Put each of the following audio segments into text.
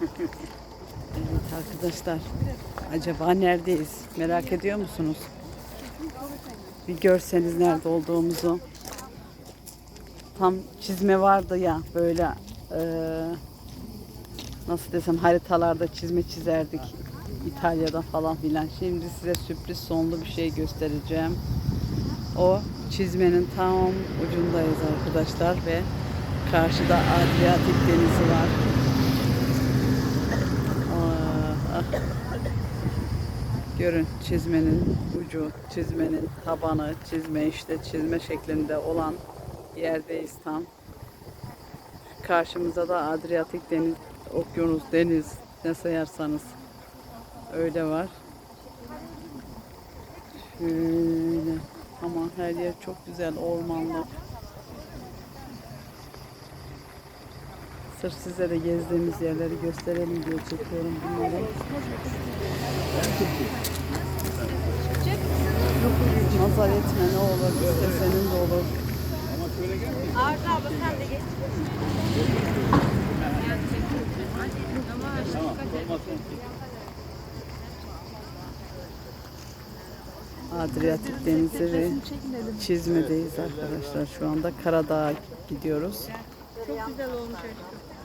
Evet arkadaşlar. Acaba neredeyiz? Merak ediyor musunuz? Bir görseniz nerede olduğumuzu. Tam çizme vardı ya böyle eee, nasıl desem haritalarda çizme çizerdik. İtalya'da falan filan. Şimdi size sürpriz sonlu bir şey göstereceğim. O çizmenin tam ucundayız arkadaşlar ve karşıda Adriyatik denizi var. Görün çizmenin ucu, çizmenin tabanı, çizme işte çizme şeklinde olan yerdeyiz tam. Karşımızda da Adriyatik deniz, okyanus, deniz ne sayarsanız öyle var. Şöyle ama her yer çok güzel ormanlık. Sırf size de gezdiğimiz yerleri gösterelim diye çekiyorum bunları. Nazar etme ne olur, isteseniz de olur. Arda abla sen de geç. Adriyatik Denizi ve Çizme'deyiz arkadaşlar. Şu anda Karadağ'a gidiyoruz. Çok güzel olmuş aşkım.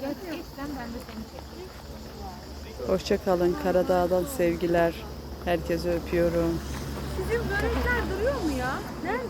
Geç geç sen ben de seni çekeyim. Hoşça kalın. Karadağ'dan sevgiler. Herkese öpüyorum. Sizin börekler duruyor mu ya? Nerede?